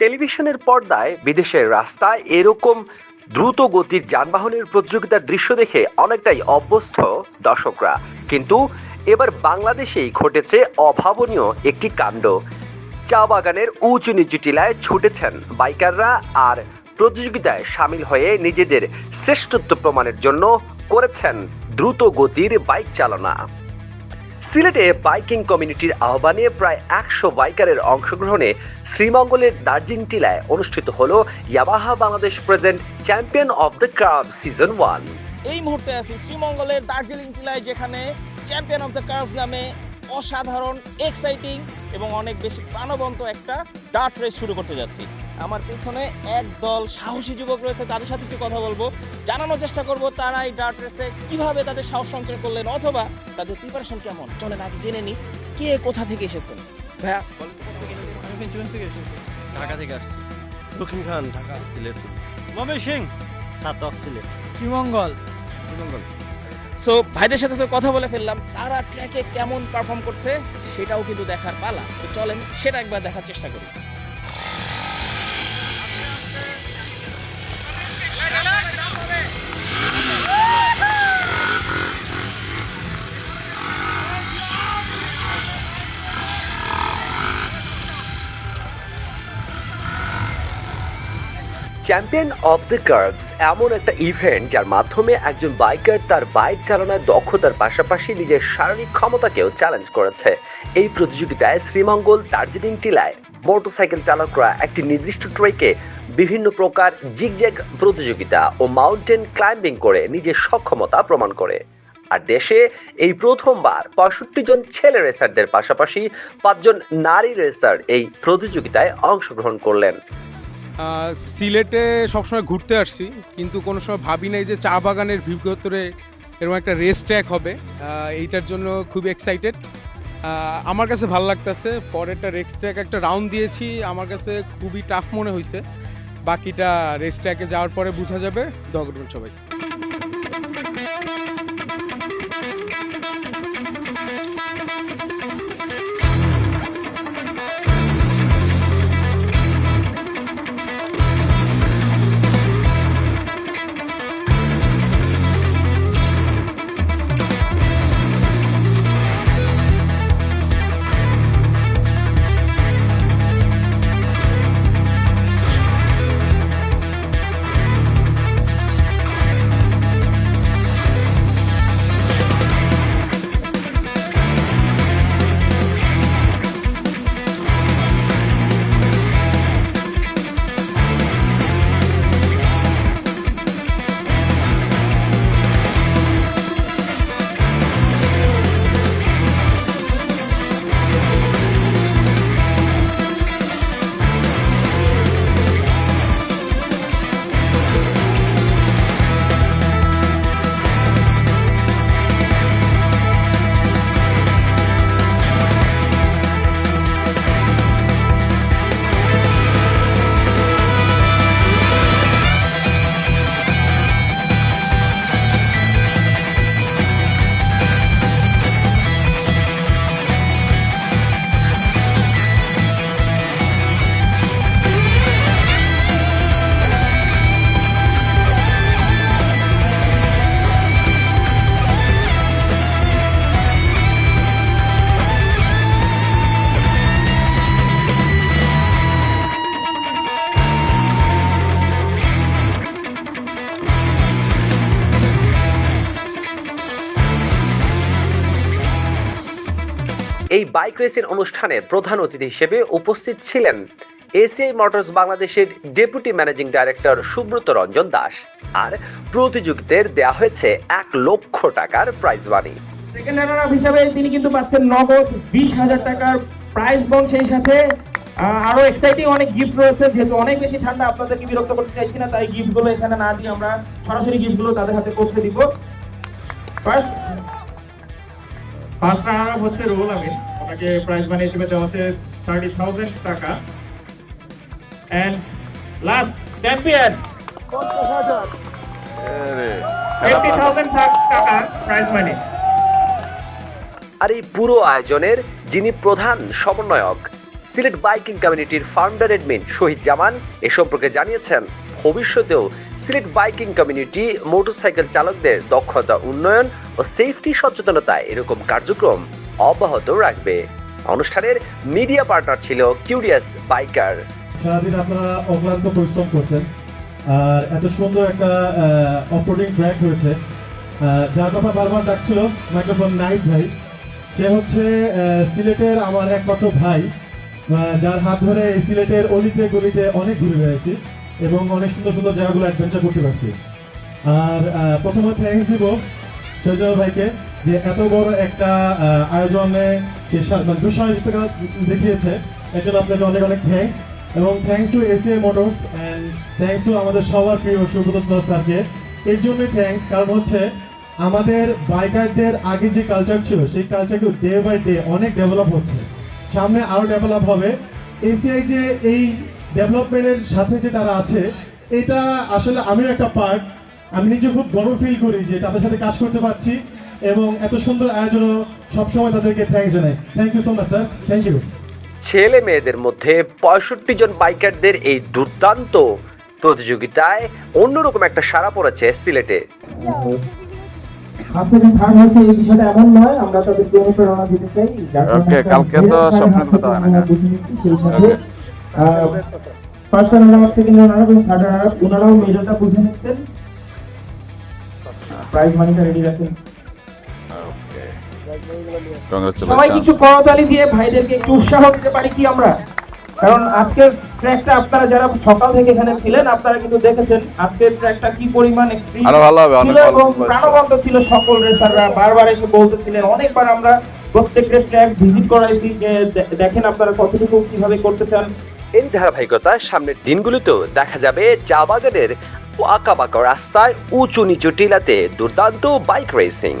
টেলিভিশনের পর্দায় বিদেশের রাস্তায় এরকম দ্রুত গতির যানবাহনের প্রতিযোগিতার দৃশ্য দেখে অনেকটাই অভ্যস্ত দর্শকরা। কিন্তু এবার বাংলাদেশেই ঘটেছে অভাবনীয় একটি কাণ্ড। চা বাগানের উঁচু নিচু টিলায় ছুটেছেন বাইকাররা আর প্রতিযোগিতায় সামিল হয়ে নিজেদের শ্রেষ্ঠত্ব প্রমাণের জন্য করেছেন দ্রুত গতির বাইক চালনা। সিলেটে বাইকিং কমিউনিটির আহ্বানে প্রায় একশো বাইকারের অংশগ্রহণে শ্রীমঙ্গলের দার্জিলিং টিলায় অনুষ্ঠিত হল Yamaha Bangladesh present champion of the curve season one. এই মুহূর্তে আছি শ্রীমঙ্গলের দার্জিলিং টিলায় যেখানে চ্যাম্পিয়ন অফ দ্য কার্ভ নামে অসাধারণ এক্সাইটিং এবং অনেক বেশি প্রাণবন্ত একটা ডার্ট রেস শুরু করতে যাচ্ছি। আমার পেছনে একদল সাহসী যুবক রয়েছে তাদের সাথে একটু কথা বলব। জানানোর চেষ্টা করব তারা এই ডার্ট রেসে কীভাবে তাদের সাহস সঞ্চয় করলেন অথবা তাদের প্রিপারেশন কেমন? চলেন আগে জেনে নিই কে কোথা থেকে এসেছেন? ভাইয়া থেকে এসেছেন? আমি পেঞ্চুগঞ্জ থেকে এসেছি। ঢাকা থেকে আসছি। দক্ষিণ খান ঢাকা সিলেট। ময়মনসিং সিং। সাতক সিলেট। শ্রীমঙ্গল। শ্রীমঙ্গল। সো ভাইদের সাথে তো কথা বলে ফেললাম তারা ট্র্যাকে কেমন পারফর্ম করছে সেটাও কিন্তু দেখার পালা। তো চলেন সেটা একবার দেখার চেষ্টা করি। চ্যাম্পিয়ন অফ দ্য কার্ভস এমন একটা ইভেন্ট যার মাধ্যমে একজন বাইকার তার বাইক চালানোর দক্ষতার পাশাপাশি নিজের শারীরিক ক্ষমতাকেও চ্যালেঞ্জ করেছে। এই প্রতিযোগিতায় শ্রীমঙ্গল দার্জিলিং টিলায় মোটরসাইকেল চালকরা একটি নির্দিষ্ট ট্রেকে বিভিন্ন প্রকার জিগজ্যাগ প্রতিযোগিতা ও মাউন্টেন ক্লাইম্বিং করে নিজের সক্ষমতা প্রমাণ করে। আর দেশে এই প্রথমবার পঁয়ষট্টি জন ছেলে রেসারদের পাশাপাশি পাঁচজন নারী রেসার এই প্রতিযোগিতায় অংশগ্রহণ করলেন। সিলেটে সবসময় ঘুরতে আসছি, কিন্তু কোনো সময় ভাবি নাই যে চা বাগানের ভিতরে এরকম একটা রেস ট্র্যাক হবে। এইটার জন্য খুব এক্সাইটেড আমার কাছে ভালো লাগতেছে, পরেরটা রেস ট্র্যাক একটা রাউন্ড দিয়েছি, আমার কাছে খুবই টাফ মনে হয়েছে বাকিটা রেস ট্র্যাকে যাওয়ার পরে বোঝা যাবে। দগরবেন সবাই বাইক রেসের অনুষ্ঠানে প্রধান অতিথি হিসেবে উপস্থিত ছিলেন এসিআই মোটরস বাংলাদেশের deputy managing director Subrata Ranjan Das. আর প্রতিযোগিতার দেয়া হয়েছে এক লক্ষ টাকার প্রাইজ মানি সেকেন্ড হিসাবে তিনি কিন্তু পাচ্ছেন নগদ বিশ হাজার টাকার প্রাইজ বন সেই সাথে আরও এক্সাইটিং অনেক গিফট রয়েছে। যেহেতু অনেক বেশি ঠান্ডা, আপনাদেরকে বিরক্ত করতে চাইছি না, তাই গিফটগুলো এখানে না দিয়ে আমরা সরাসরি গিফটগুলো তাদের হাতে পৌঁছে দিব। ফার্স্ট ফার্স্ট রানার আপ হচ্ছে রুহুল আমিন। ওনাকে প্রাইজ মানি হিসেবে দেওয়া হচ্ছে থার্টি থাউজেন্ড টাকা। অ্যান্ড লাস্ট চ্যাম্পিয়ন থাউজেন্ড টাকা প্রাইজ মানি আর এই পুরো আয়োজনের যিনি প্রধান সমন্বয়ক, সিলেট বাইকিং কমিউনিটির ফাউন্ডার এডমিন শহীদ জামান, এ সম্পর্কে জানিয়েছেন। ভবিষ্যতেও সিলেট বাইকিং কমিউনিটি, মোটরসাইকেল চালকদের দক্ষতা, উন্নয়ন ও সেফটি সচেতনতায় এরকম কার্যক্রম অব্যাহত রাখবে। অনুষ্ঠানের মিডিয়া পার্টনার ছিল কিউরিয়াস বাইকার সারাদিন আপনারা অক্লান্ত পরিশ্রম করছেন, আর এত সুন্দর একটা অফরোডিং ট্র্যাক হয়েছে। যার কথা বারবার ডাকছিল মাইক্রোফোন নাইট ভাই। সে হচ্ছে সিলেটের আমার একমাত্র ভাই যার হাত ধরে সিলেটের অলিতে গলিতে অনেক ঘুরে বেড়াইছি। এবং অনেক সুন্দর সুন্দর জায়গাগুলো অ্যাডভেঞ্চার করতে পারছি। আর প্রথমে থ্যাঙ্কস দিব সৈজল ভাইকে যে এত বড় একটা আয়োজনে সে মানে দুঃসাহসিকতা দেখিয়েছে। এর জন্য আপনাকে অনেক অনেক থ্যাঙ্কস এবং thanks to ACA motors and thanks to আমাদের সবার প্রিয় সুব্রত স্যারকে। এর জন্যই থ্যাঙ্কস কারণ হচ্ছে আমাদের বাইকারদের আগে যে কালচার ছিল, সেই কালচারকে ডে বাই ডে অনেক ডেভেলপ হচ্ছে। সামনে আরও ডেভেলপ হবে। এসিআই যে এই ডেভেলপমেন্টের সাথে যে তারা আছে এটা আসলে আমিও একটা পার্ট আমি নিজে খুব গর্ব ফিল করি যে তাদের সাথে কাজ করতে পারছি এবং এত সুন্দর আয়োজনও সবসময় তাদেরকে থ্যাঙ্কস জানাই। Thank you so much sir thank you ছেলে মেয়েদের মধ্যে পঁয়ষট্টি জন বাইকারদের এই দুর্দান্ত প্রতিযোগিতায় অন্যরকম একটা সাড়া পড়েছে সিলেটে। একটা কালকে তো স্বপ্নের কথা হয় না, first runner up second runner up এবং থার্ড রানার আপ ওনারাও মেডেলটা বুঝে নিচ্ছেন। প্রাইজ মানিটা রেডি রাখেন। একটু করতালি দিয়ে ভাইদেরকে একটু উৎসাহ দিতে পারি কি আমরা? কারণ আজকের ট্র্যাকটা আপনারা যারা সকাল থেকে এখানে ছিলেন আপনারা কিন্তু দেখেছেন আজকের ট্র্যাকটা কি পরিমাণ এক্সট্রিম আরও ভালো হবে, ছিল এবং। প্রাণবন্ত ছিল সকল রেসাররা বারবার এসে বলতেছিলেন অনেকবার আমরা প্রত্যেকটা ট্র্যাক ভিজিট করাইছি যে দেখেন আপনারা কতটুকু কীভাবে করতে চান। এই ধারাবাহিকতা সামনের দিনগুলিতেও দেখা যাবে চা বাগানের আঁকা রাস্তায় উঁচু নিচু টিলাতে দুর্দান্ত বাইক রেসিং